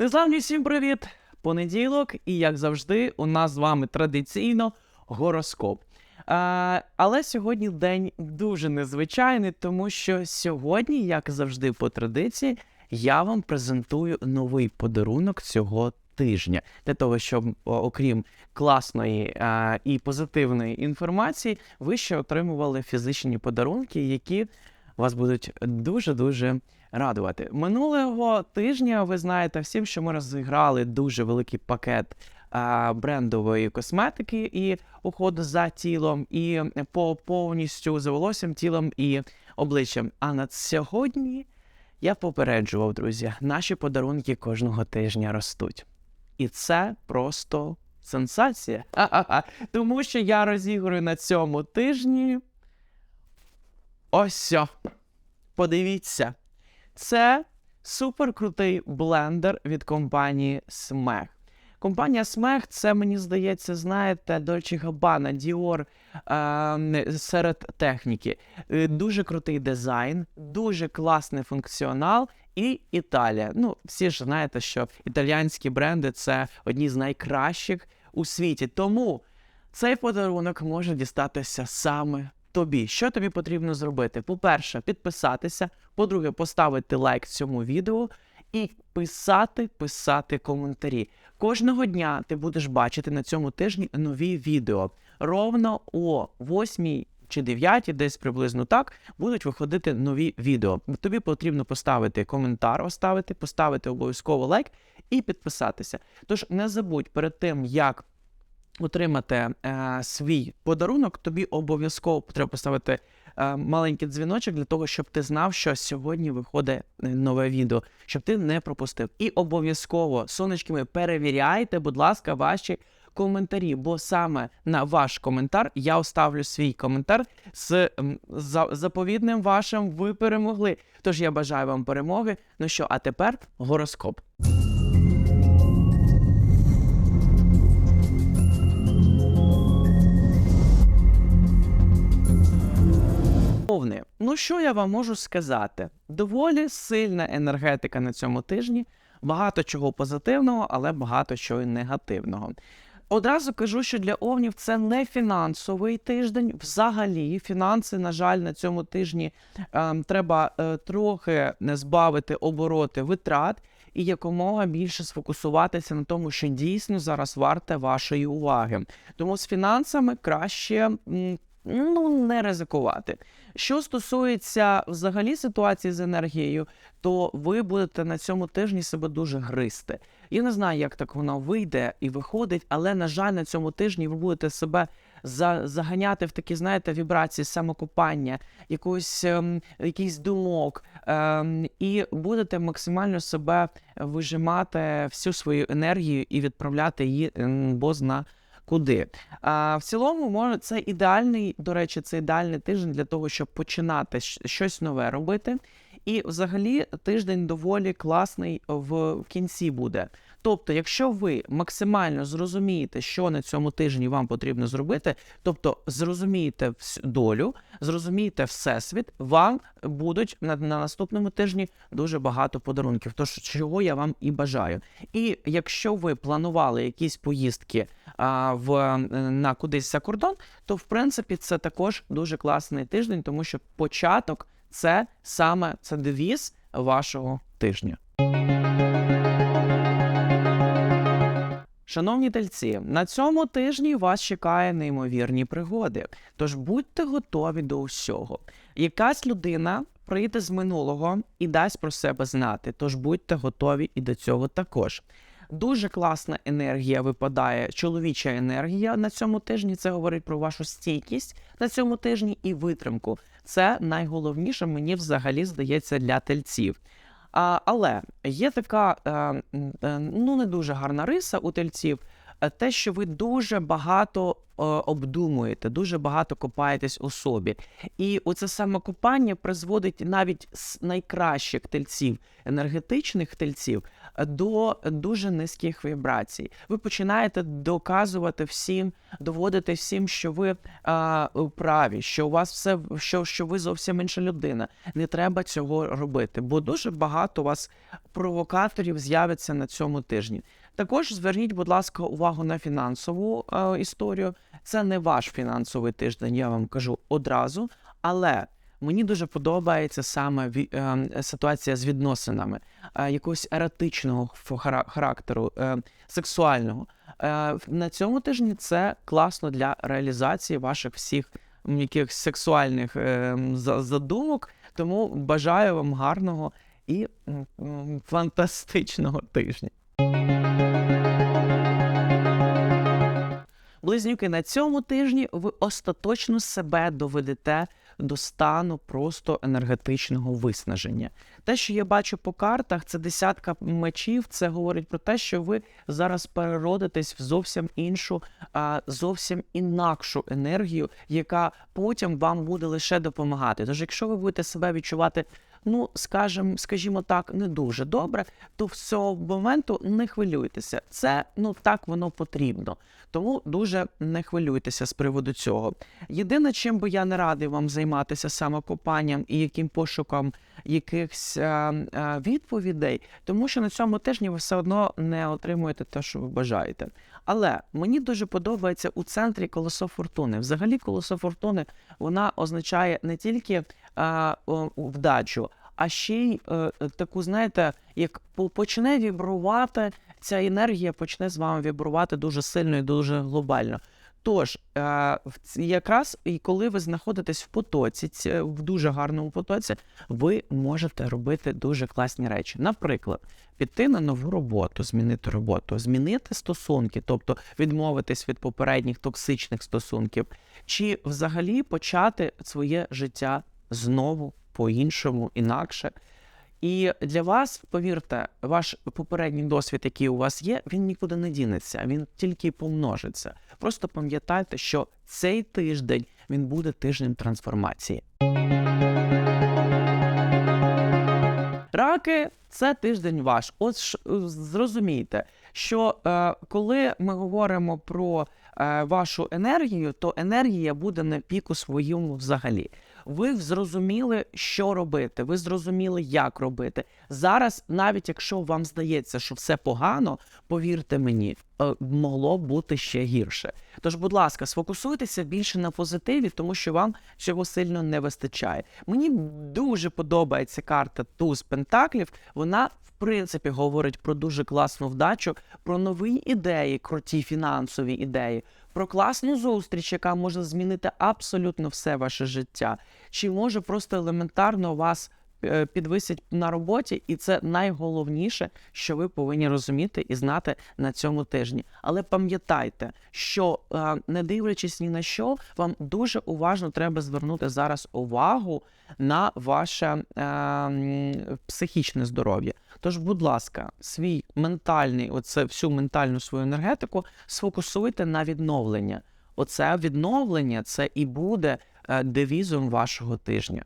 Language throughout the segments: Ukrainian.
Незламні всім привіт! Понеділок, і як завжди, у нас з вами традиційно гороскоп. А, але сьогодні день дуже незвичайний, тому що сьогодні, як завжди, по традиції, я вам презентую новий подарунок цього тижня. Для того, щоб, окрім класної а, і позитивної інформації, ви ще отримували фізичні подарунки, які вас будуть дуже-дуже радувати. Минулого тижня ви знаєте всім, що ми розіграли дуже великий пакет а, брендової косметики і уходу за тілом, і по повністю за волоссям, тілом і обличчям. А на сьогодні я попереджував, друзі, наші подарунки кожного тижня ростуть. І це просто сенсація. Ха-ха-ха. Тому що я розіграю на цьому тижні. Ось. Подивіться. Це суперкрутий блендер від компанії Smeg. Компанія Smeg, це мені здається, знаєте, Dolce Gabbana, Dior е, серед техніки. Е, Дуже крутий дизайн, дуже класний функціонал і Італія. Ну, всі ж знаєте, що італіянські бренди це одні з найкращих у світі. Тому цей подарунок може дістатися саме тобі. Що тобі потрібно зробити? По-перше, підписатися. По-друге, поставити лайк цьому відео і писати, писати коментарі. Кожного дня ти будеш бачити на цьому тижні нові відео. Ровно о 8 чи 9, десь приблизно так, будуть виходити нові відео. Тобі потрібно поставити коментар, оставити, поставити обов'язково лайк і підписатися. Тож не забудь перед тим, як отримати е, свій подарунок, тобі обов'язково треба поставити е, маленький дзвіночок для того, щоб ти знав, що сьогодні виходить е, нове відео, щоб ти не пропустив. І обов'язково, сонечки перевіряйте, будь ласка, ваші коментарі, бо саме на ваш коментар я оставлю свій коментар з за, заповідним вашим ви перемогли. Тож я бажаю вам перемоги. Ну що, а тепер гороскоп. Овни, ну що я вам можу сказати? Доволі сильна енергетика на цьому тижні, багато чого позитивного, але багато чого й негативного. Одразу кажу, що для овнів це не фінансовий тиждень. Взагалі, фінанси, на жаль, на цьому тижні ем, треба е, трохи збавити обороти витрат і якомога більше сфокусуватися на тому, що дійсно зараз варте вашої уваги. Тому з фінансами краще ну, не ризикувати. Що стосується взагалі ситуації з енергією, то ви будете на цьому тижні себе дуже гризти. Я не знаю, як так воно вийде і виходить, але на жаль, на цьому тижні ви будете себе за, заганяти в такі, знаєте, вібрації самокопання, якусь ем, якийсь думок, ем, і будете максимально себе вижимати всю свою енергію і відправляти її ем, бозна куди. А, в цілому, може, це ідеальний, до речі, це ідеальний тиждень для того, щоб починати щось нове робити. І взагалі тиждень доволі класний в кінці буде. Тобто, якщо ви максимально зрозумієте, що на цьому тижні вам потрібно зробити, тобто зрозумієте вс- долю, зрозумієте всесвіт, вам будуть на, на наступному тижні дуже багато подарунків. Тож чого я вам і бажаю. І якщо ви планували якісь поїздки а, в е, на кудись за кордон, то в принципі це також дуже класний тиждень, тому що початок це саме це девіз вашого тижня. Шановні тельці, на цьому тижні вас чекає неймовірні пригоди. Тож будьте готові до усього. Якась людина прийде з минулого і дасть про себе знати. Тож будьте готові і до цього також. Дуже класна енергія випадає, чоловіча енергія на цьому тижні. Це говорить про вашу стійкість на цьому тижні і витримку. Це найголовніше, мені взагалі здається, для тельців. Але є така е, е, ну не дуже гарна риса у тельців. е, Те, що ви дуже багато обдумуєте, дуже багато копаєтесь у собі. І оце самокопання призводить навіть з найкращих тельців, енергетичних тельців, до дуже низьких вібрацій. Ви починаєте доказувати всім, доводити всім, що ви а, праві, що у вас все що, що ви зовсім інша людина. Не треба цього робити, бо дуже багато у вас провокаторів з'явиться на цьому тижні. Також зверніть, будь ласка, увагу на фінансову е, історію. Це не ваш фінансовий тиждень, я вам кажу одразу. Але мені дуже подобається саме е, ситуація з відносинами е, якогось хара- характеру, е, сексуального. На цьому тижні це класно для реалізації ваших всіх якихось сексуальних задумок. Тому бажаю вам гарного і фантастичного тижня. Близнюки, на цьому тижні ви остаточно себе доведете до стану просто енергетичного виснаження. Те, що я бачу по картах, це десятка мечів. Це говорить про те, що ви зараз переродитесь в зовсім іншу, зовсім інакшу енергію, яка потім вам буде лише допомагати. Тож, якщо ви будете себе відчувати ну, скажем, скажімо так, не дуже добре, то з цього моменту не хвилюйтеся. Це ну так воно потрібно. Тому дуже не хвилюйтеся з приводу цього. Єдине, чим би я не радий вам займатися самокопанням і яким пошуком якихось е, е, відповідей, тому що на цьому тижні ви все одно не отримуєте те, що ви бажаєте. Але мені дуже подобається у центрі колесо фортуни. Взагалі, колесо фортуни вона означає не тільки вдачу, а ще й е, таку, знаєте, як почне вібрувати, ця енергія почне з вами вібрувати дуже сильно і дуже глобально. Тож, е, якраз і коли ви знаходитесь в потоці, в дуже гарному потоці, ви можете робити дуже класні речі. Наприклад, піти на нову роботу, змінити роботу, змінити стосунки, тобто відмовитись від попередніх токсичних стосунків, чи взагалі почати своє життя знову по-іншому, інакше. І для вас, повірте, ваш попередній досвід, який у вас є, він нікуди не дінеться, він тільки помножиться. Просто пам'ятайте, що цей тиждень він буде тижнем трансформації. Раки це тиждень ваш. От ж, зрозумійте, що е, коли ми говоримо про е, вашу енергію, то енергія буде на піку своєму взагалі. Ви зрозуміли, що робити, ви зрозуміли, як робити. Зараз, навіть якщо вам здається, що все погано, повірте мені, могло бути ще гірше. Тож, будь ласка, сфокусуйтеся більше на позитиві, тому що вам цього сильно не вистачає. Мені дуже подобається карта Туз Пентаклів. Вона, в принципі, говорить про дуже класну вдачу, про нові ідеї, круті фінансові ідеї, про класну зустріч, яка може змінити абсолютно все ваше життя, чи може просто елементарно вас е, підвисять на роботі, і це найголовніше, що ви повинні розуміти і знати на цьому тижні. Але пам'ятайте, що е, не дивлячись ні на що, вам дуже уважно треба звернути зараз увагу на ваше е, психічне здоров'я. Тож, будь ласка, свій ментальний, оце всю ментальну свою енергетику сфокусуйте на відновлення. Оце відновлення це і буде е, девізом вашого тижня.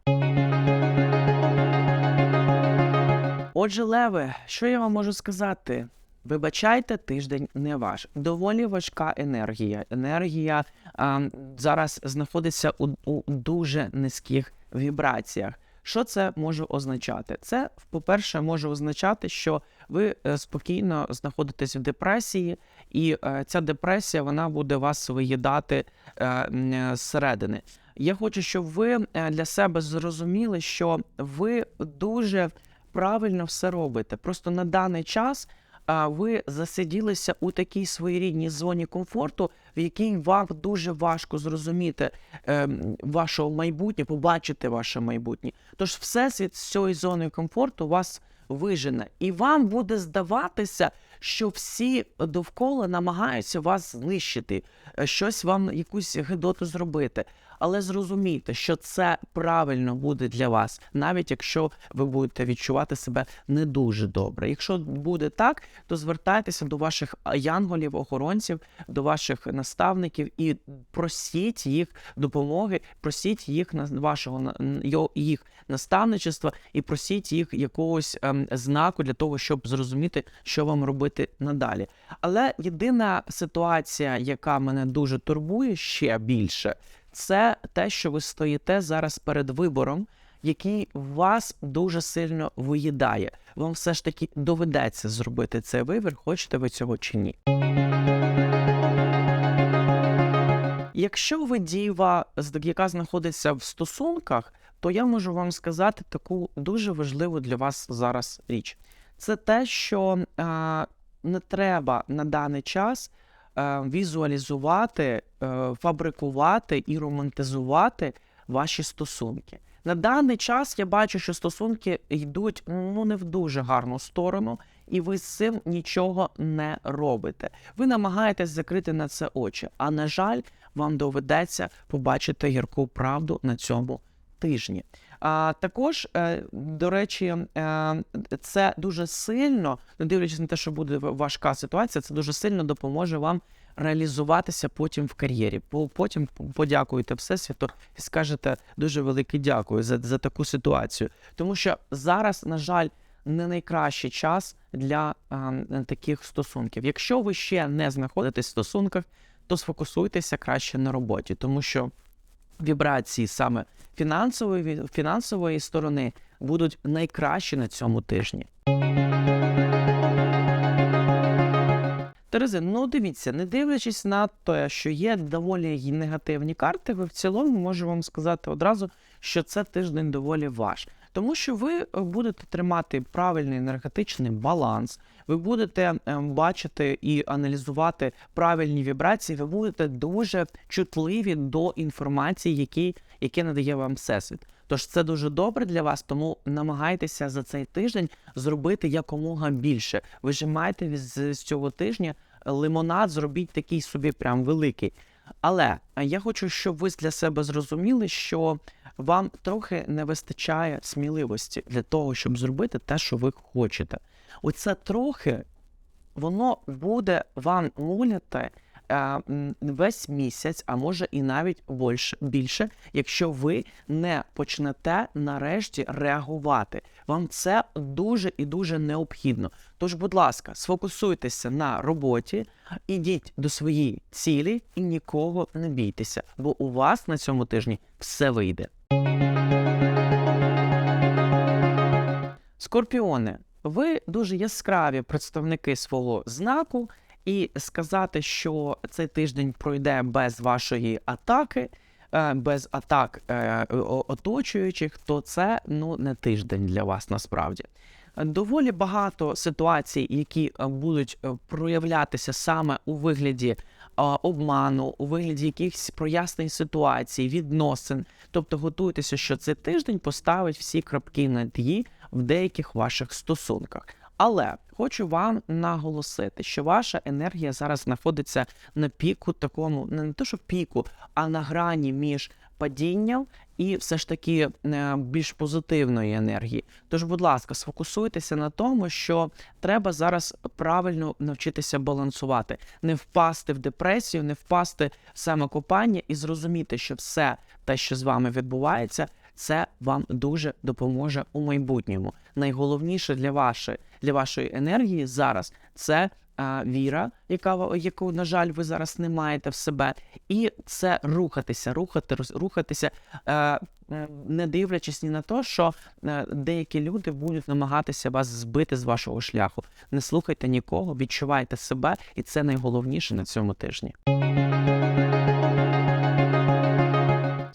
Отже, Леви, що я вам можу сказати? Вибачайте, тиждень не ваш. Доволі важка енергія. Енергія а, зараз знаходиться у, у дуже низьких вібраціях. Що це може означати? Це, по-перше, може означати, що ви е, спокійно знаходитесь в депресії, і е, ця депресія вона буде вас виїдати е, зсередини. Я хочу, щоб ви для себе зрозуміли, що ви дуже правильно все робите. Просто на даний час ви засиділися у такій своєрідній зоні комфорту, в якій вам дуже важко зрозуміти е, ваше майбутнє, побачити ваше майбутнє. Тож всесвіт з цієї зони комфорту вас вижене, і вам буде здаватися, що всі довкола намагаються вас знищити, е, щось вам якусь гидоту зробити. Але зрозумійте, що це правильно буде для вас, навіть якщо ви будете відчувати себе не дуже добре. Якщо буде так, то звертайтеся до ваших янголів, охоронців, до ваших наставників і просіть їх допомоги, просіть їх на вашого їх наставничества і просіть їх якогось ем, знаку для того, щоб зрозуміти, що вам робити надалі. Але єдина ситуація, яка мене дуже турбує ще більше, це те, що ви стоїте зараз перед вибором, який вас дуже сильно виїдає. Вам все ж таки доведеться зробити цей вибір, хочете ви цього чи ні. Якщо ви діва, яка знаходиться в стосунках, то я можу вам сказати таку дуже важливу для вас зараз річ. Це те, що е, не треба на даний час візуалізувати, е, фабрикувати і романтизувати ваші стосунки. На даний час я бачу, що стосунки йдуть ну не в дуже гарну сторону, і ви з цим нічого не робите. Ви намагаєтесь закрити на це очі. А на жаль, вам доведеться побачити гірку правду на цьому тижні. А також, е, до речі, е, це дуже сильно, не дивлячись на те, що буде важка ситуація, це дуже сильно допоможе вам реалізуватися потім в кар'єрі. По- Потім подякуєте Всесвіту і скажете дуже велике дякую за, за таку ситуацію. Тому що зараз, на жаль, не найкращий час для е, таких стосунків. Якщо ви ще не знаходитесь в стосунках, то сфокусуйтеся краще на роботі, тому що вібрації саме фінансової, фінансової сторони будуть найкращі на цьому тижні. Терези, ну дивіться, не дивлячись на те, що є доволі негативні карти, ви в цілому можу вам сказати одразу, що це тиждень доволі ваш. Тому що ви е, будете тримати правильний енергетичний баланс, ви будете е, бачити і аналізувати правильні вібрації, ви будете дуже чутливі до інформації, які, які надає вам всесвіт. Тож це дуже добре для вас, тому намагайтеся за цей тиждень зробити якомога більше. Вижимайте з цього тижня лимонад, зробіть такий собі прям великий. Але е, я хочу, щоб ви для себе зрозуміли, що вам трохи не вистачає сміливості для того, щоб зробити те, що ви хочете. Оце трохи воно буде вам муляти весь місяць, а може і навіть більше, більше, якщо ви не почнете нарешті реагувати. Вам це дуже і дуже необхідно. Тож, будь ласка, сфокусуйтеся на роботі, ідіть до своєї цілі і нікого не бійтеся, бо у вас на цьому тижні все вийде. Скорпіони, ви дуже яскраві представники свого знаку, і сказати, що цей тиждень пройде без вашої атаки, е, без атак е, оточуючих, то це ну не тиждень для вас насправді. Доволі багато ситуацій, які е, будуть проявлятися саме у вигляді обману, у вигляді якихось прояснень ситуацій, відносин. Тобто готуйтеся, що цей тиждень поставить всі крапки над «і» в деяких ваших стосунках. Але хочу вам наголосити, що ваша енергія зараз знаходиться на піку, такому не те, що піку, а на грані між падінням і все ж таки е, більш позитивної енергії. Тож, будь ласка, сфокусуйтеся на тому, що треба зараз правильно навчитися балансувати, не впасти в депресію, не впасти в самокопання і зрозуміти, що все те, що з вами відбувається, це вам дуже допоможе у майбутньому. Найголовніше для вашої для вашої енергії зараз це а, віра, яка яку, на жаль, ви зараз не маєте в себе, і це рухатися, рухати, рухатися, е, е, не дивлячись ні на те, що е, деякі люди будуть намагатися вас збити з вашого шляху. Не слухайте нікого, відчувайте себе, і це найголовніше на цьому тижні.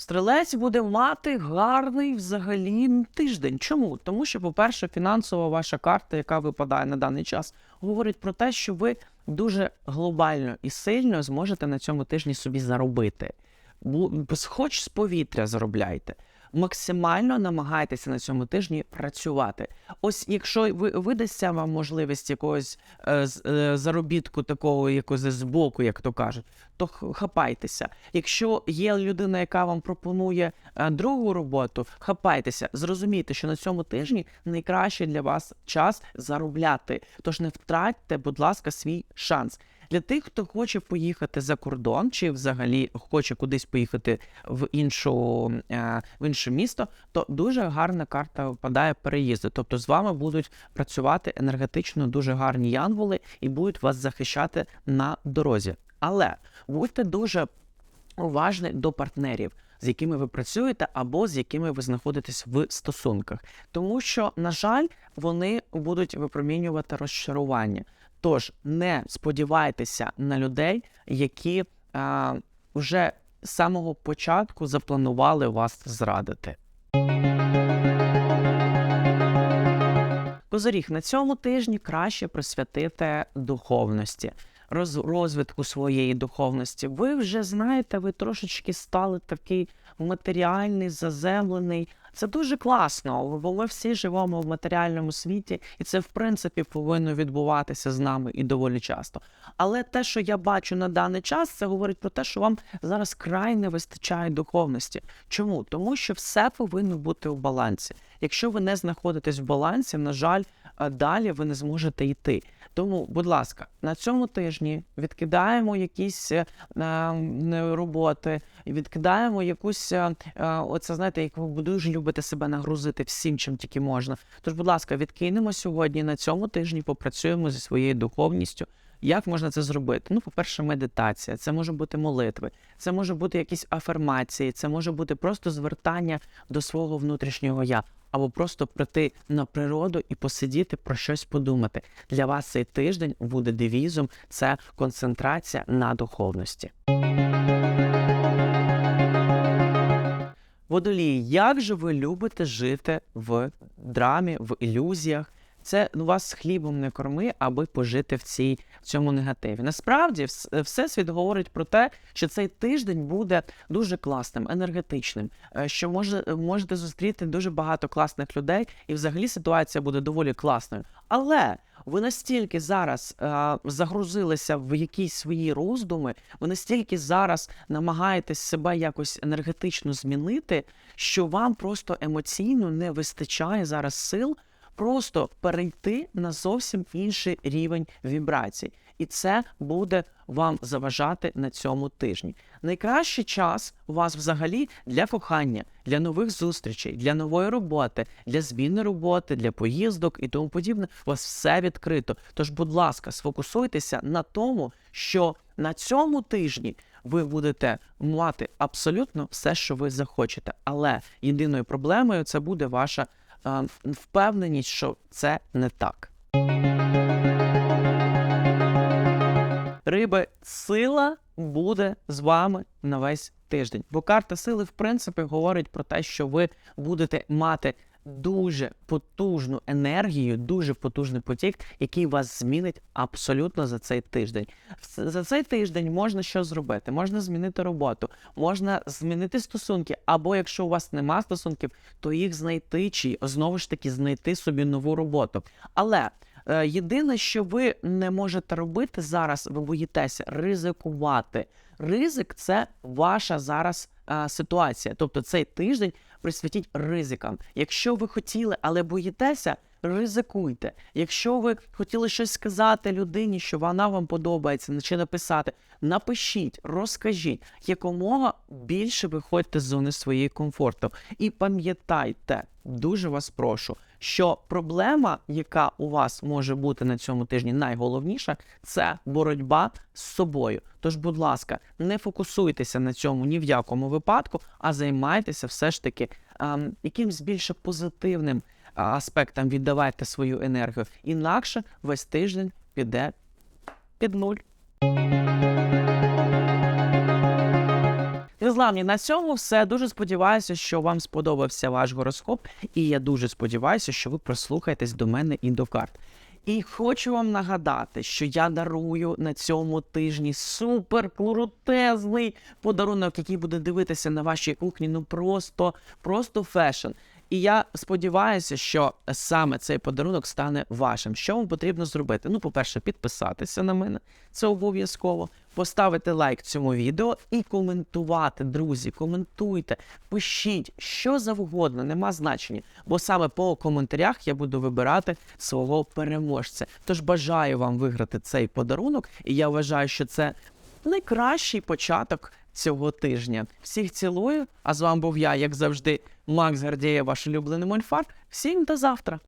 Стрілець буде мати гарний взагалі тиждень. Чому? Тому що, по-перше, фінансова ваша карта, яка випадає на даний час, говорить про те, що ви дуже глобально і сильно зможете на цьому тижні собі заробити. Хоч з повітря заробляйте. Максимально намагайтеся на цьому тижні працювати. Ось якщо ви видасться вам можливість якогось е, е, заробітку такого якогось з боку, як то кажуть, то хапайтеся. Якщо є людина, яка вам пропонує е, другу роботу, хапайтеся. Зрозумійте, що на цьому тижні найкращий для вас час заробляти. Тож не втратьте, будь ласка, свій шанс. Для тих, хто хоче поїхати за кордон, чи взагалі хоче кудись поїхати в іншу е, в інше місто, то дуже гарна карта випадає переїзду. Тобто з вами будуть працювати енергетично дуже гарні янголи і будуть вас захищати на дорозі. Але будьте дуже уважні до партнерів, з якими ви працюєте, або з якими ви знаходитесь в стосунках, тому що, на жаль, вони будуть випромінювати розчарування. Тож не сподівайтеся на людей, які а, вже з самого початку запланували вас зрадити. Козоріг на цьому тижні краще присвятити духовності, роз, розвитку своєї духовності. Ви вже знаєте, ви трошечки стали такий матеріальний, заземлений. Це дуже класно, бо ми всі живемо в матеріальному світі, і це, в принципі, повинно відбуватися з нами і доволі часто. Але те, що я бачу на даний час, це говорить про те, що вам зараз край не вистачає духовності. Чому? Тому що все повинно бути у балансі. Якщо ви не знаходитесь в балансі, на жаль, далі ви не зможете йти. Тому, будь ласка, на цьому тижні відкидаємо якісь е, е, роботи, відкидаємо якусь, е, е, оце знаєте, як ви дуже любите себе нагрузити всім, чим тільки можна. Тож, будь ласка, відкинемо сьогодні на цьому тижні, попрацюємо зі своєю духовністю. Як можна це зробити? Ну, по-перше, медитація, це може бути молитви, це може бути якісь афермації, це може бути просто звертання до свого внутрішнього я, або просто прийти на природу і посидіти про щось подумати. Для вас цей тиждень буде девізом це концентрація на духовності. Водолії, як же ви любите жити в драмі, в ілюзіях? Це ну, вас хлібом не корми, аби пожити в цій в цьому негативі. Насправді, вс- всесвіт говорить про те, що цей тиждень буде дуже класним, енергетичним, е, що може можете зустріти дуже багато класних людей, і взагалі ситуація буде доволі класною. Але ви настільки зараз е, загрузилися в якісь свої роздуми, ви настільки зараз намагаєтесь себе якось енергетично змінити, що вам просто емоційно не вистачає зараз сил просто перейти на зовсім інший рівень вібрацій. І це буде вам заважати на цьому тижні. Найкращий час у вас взагалі для кохання, для нових зустрічей, для нової роботи, для зміни роботи, для поїздок і тому подібне. У вас все відкрито. Тож, будь ласка, сфокусуйтеся на тому, що на цьому тижні ви будете мати абсолютно все, що ви захочете. Але єдиною проблемою це буде ваша впевненість, що це не так. Риби, сила буде з вами на весь тиждень. Бо карта сили, в принципі, говорить про те, що ви будете мати дуже потужну енергію, дуже потужний потік, який вас змінить абсолютно за цей тиждень. За цей тиждень можна що зробити? Можна змінити роботу, можна змінити стосунки, або якщо у вас нема стосунків, то їх знайти чи знову ж таки знайти собі нову роботу. Але Е, Єдине, що ви не можете робити зараз, ви боїтеся ризикувати. Ризик це ваша зараз а, ситуація. Тобто цей тиждень присвятіть ризикам. Якщо ви хотіли, але боїтеся, ризикуйте. Якщо ви хотіли щось сказати людині, що вона вам подобається, чи написати, напишіть, розкажіть, якомога більше виходьте з зони своєї комфорту. І пам'ятайте, дуже вас прошу, що проблема, яка у вас може бути на цьому тижні, найголовніша, це боротьба з собою. Тож, будь ласка, не фокусуйтеся на цьому ні в якому випадку, а займайтеся все ж таки ем, якимсь більше позитивним аспектам віддавайте свою енергію. Інакше весь тиждень піде під нуль. Незламні, на цьому все. Дуже сподіваюся, що вам сподобався ваш гороскоп, і я дуже сподіваюся, що ви прослухаєтесь до мене і до карт. І хочу вам нагадати, що я дарую на цьому тижні супер крутезний подарунок, який буде дивитися на вашій кухні. Ну просто, просто фешн. І я сподіваюся, що саме цей подарунок стане вашим. Що вам потрібно зробити? Ну, по-перше, підписатися на мене, це обов'язково. Поставити лайк цьому відео і коментувати, друзі. Коментуйте, пишіть що завгодно, нема значення. Бо саме по коментарях я буду вибирати свого переможця. Тож бажаю вам виграти цей подарунок, і я вважаю, що це найкращий початок цього тижня. Всіх цілую. А з вами був я, як завжди, Макс Гардіє, ваш улюблений мольфар. Всім до завтра.